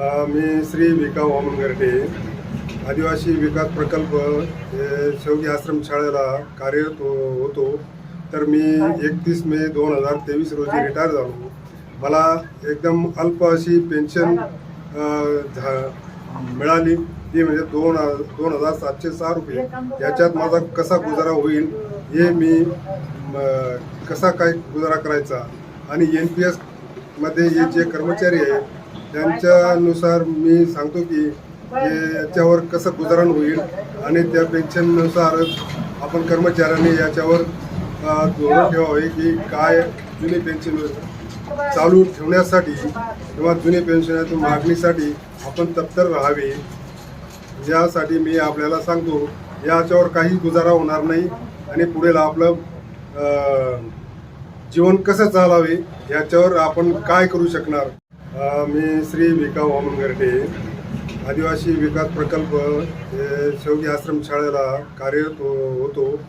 मी श्री भिका वामन गर्डे आदिवासी विकास प्रकल्प हे शेवगी आश्रम शाळेला कार्यरत हो- होतो. तर मी एकतीस मे दोन हजार तेवीस रोजी रिटायर झालो. मला एकदम अल्प अशी पेन्शन झा- मिळाली. ती म्हणजे दोन दोन हजार सातशे सहा रुपये. याच्यात माझा कसा गुजारा होईल हे मी म, कसा काय गुजारा करायचा? आणि एन पी एसमध्ये हे जे कर्मचारी आहे त्यांच्यानुसार मी सांगतो की याच्यावर कसं गुजारण होईल आणि त्या पेन्शननुसार आपण कर्मचाऱ्यांनी याच्यावर धोरण ठेवावे की काय जुनी पेन्शन चालू ठेवण्यासाठी किंवा जुनी पेन्शनाच्या मागणीसाठी आपण तत्पर राहावे. यासाठी मी आपल्याला सांगतो याच्यावर काही गुजारा होणार नाही आणि पुढील आपलं जीवन कसं चालावे याच्यावर आपण काय करू शकणार? मी श्री भिका वामन गर्डे आदिवासी विकास प्रकल्प हे शेवगी आश्रम शाळेला कार्यरत हो- होतो.